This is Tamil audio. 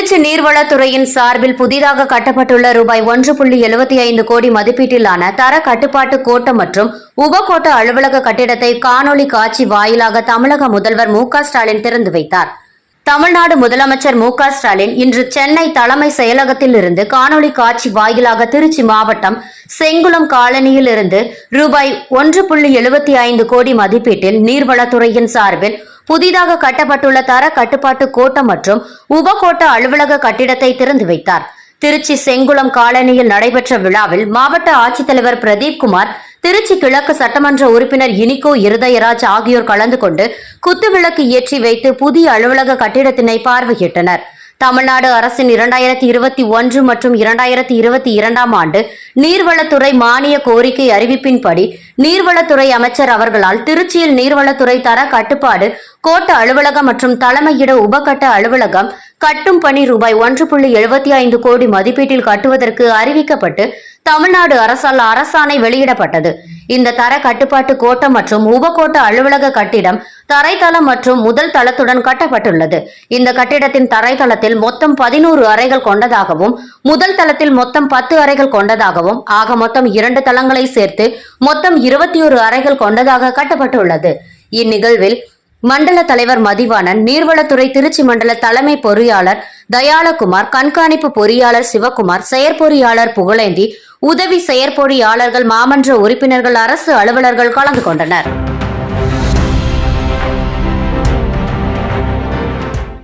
திருச்சி நீர்வளத்துறையின் சார்பில் புதிதாக கட்டப்பட்டுள்ள ரூபாய் ஒன்று புள்ளி எழுபத்தி ஐந்து கோடி மதிப்பீட்டிலான தர கட்டுப்பாட்டு கோட்டம் மற்றும் உபகோட்ட அலுவலக கட்டிடத்தை காணொலி காட்சி வாயிலாக தமிழக முதல்வர் மு ஸ்டாலின் திறந்து வைத்தார். தமிழ்நாடு முதலமைச்சர் மு ஸ்டாலின் இன்று சென்னை தலைமை செயலகத்தில் இருந்து காணொலி காட்சி வாயிலாக திருச்சி மாவட்டம் செங்குளம் காலனியில் இருந்து ரூபாய் ஒன்று புள்ளி எழுபத்தி ஐந்து கோடி மதிப்பீட்டில் நீர்வளத்துறையின் சார்பில் புதிதாக கட்டப்பட்டுள்ள தர கட்டுப்பாட்டு கோட்டம் மற்றும் உபகோட்ட அலுவலக கட்டிடத்தை திறந்து வைத்தார். திருச்சி செங்குளம் காலனியில் நடைபெற்ற விழாவில் மாவட்ட ஆட்சித்தலைவர் பிரதீப் குமார் திருச்சி கிழக்கு சட்டமன்ற உறுப்பினர் இனிகோ இருதயராஜ் ஆகியோர் கலந்து கொண்டு குத்துவிளக்கு ஏற்றி வைத்து புதிய அலுவலக கட்டிடத்தினை பார்வையிட்டனர். தமிழ்நாடு அரசின் இரண்டாயிரத்தி இருபத்தி ஒன்று மற்றும் இரண்டாயிரத்தி இருபத்தி இரண்டாம் ஆண்டு நீர்வளத்துறை மானிய கோரிக்கை அறிவிப்பின்படி நீர்வளத்துறை அமைச்சர் அவர்களால் திருச்சியில் நீர்வளத்துறை தர கட்டுப்பாடு கோட்ட அலுவலகம் மற்றும் தலைமையிட உபகட்ட அலுவலகம் கட்டும் பணி ரூபாய் ஒன்று புள்ளி எழுபத்தி ஐந்து கோடி மதிப்பீட்டில் கட்டுவதற்கு அறிவிக்கப்பட்டு தமிழ்நாடு அரசால் அரசாணை வெளியிடப்பட்டது. இந்த தர கட்டுப்பாட்டு கோட்டம் மற்றும் உபகோட்ட அலுவலக கட்டிடம் தரைத்தளம் மற்றும் முதல் தளத்துடன் கட்டப்பட்டுள்ளது. இந்த கட்டிடத்தின் தரைத்தளத்தில் மொத்தம் பதினோரு அறைகள் கொண்டதாகவும் முதல் தளத்தில் மொத்தம் பத்து அறைகள் கொண்டதாகவும் ஆக மொத்தம் இரண்டு தளங்களை சேர்த்து மொத்தம் இருபத்தி ஒரு அறைகள் கொண்டதாக கட்டப்பட்டுள்ளது. இந்நிகழ்வில் மண்டல தலைவர் மதிவாணன் நீர்வளத்துறை திருச்சி மண்டல தலைமை பொறியாளர் தயாளகுமார் கண்காணிப்பு பொறியாளர் சிவகுமார் செயற்பொறியாளர் புகழேந்தி உதவி செயற்பொறியாளர்கள் மாமன்ற உறுப்பினர்கள் அரசு அலுவலர்கள் கலந்து கொண்டனர்.